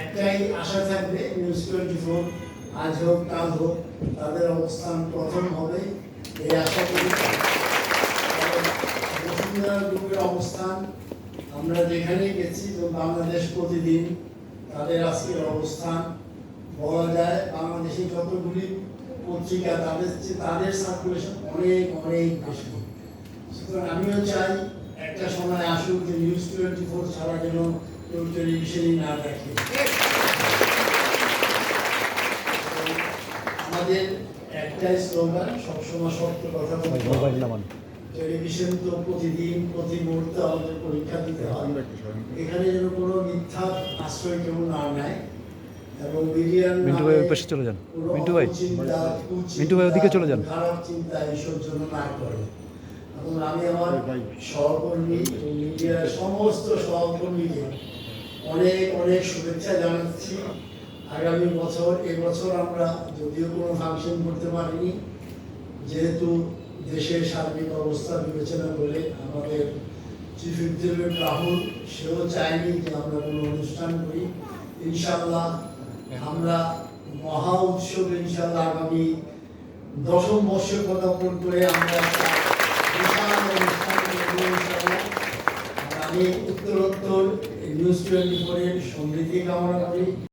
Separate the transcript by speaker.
Speaker 1: একটাই আশা থাকবে আজ হোক, কাল হোক, তাদের অবস্থান প্রথম হবে এই আশা করি। বসুন্ধরা গ্রুপের অবস্থান, আমরা যেখানেই গেছি, তো বাংলাদেশ প্রতিদিন তাদের আজকের অবস্থান। বলা যায়, বাংলাদেশে যতগুলি পত্রিকা, তাদের তাদের সার্কুলেশন অনেক অনেক বেশি। সুতরাং আমিও চাই, একটা সময় আসুক যে নিউজ টোয়েন্টি ফোর ছাড়া যেন কেউ টেলিভিশনই না দেখে আমাদের একটাই স্লোগান সবসময় সত্য কথা বলতে টেলিভিশন তো প্রতিদিন প্রতি মুহূর্তে আমাদের পরীক্ষা দিতে হয়। এখানে যেন কোনো মিথ্যা আশ্রয় কেউ না নেয় এবং মিডিয়ার
Speaker 2: মিন্টু ভাই পাশে চলে যান। মিন্টু ভাই, মিন্টু ভাই ওদিকে চলে যান।
Speaker 1: খারাপ চিন্তা এইসব জন্য না করে। এবং আমি আমার সহকর্মী মিডিয়ার সমস্ত সহকর্মীকে অনেক অনেক শুভেচ্ছা জানাচ্ছি। আগামী বছর এবছর আমরা যদিও কোনো ফাংশন করতে পারিনি, যেহেতু দেশের সার্বিক অবস্থা বিবেচনা করে আমাদের চিফ এক্সিকিউটিভ রাহুল সেও চায়নি যে আমরা কোনো অনুষ্ঠান করি। ইনশাল্লাহ আমরা মহা উৎসব ইনশাল্লাহ আগামী দশম বর্ষ পদার্পণ করে আমরা বিশাল অনুষ্ঠান আমি উত্তরোত্তর নিউজ টোয়েন্টি ফোরের সমৃদ্ধি কামনা করি।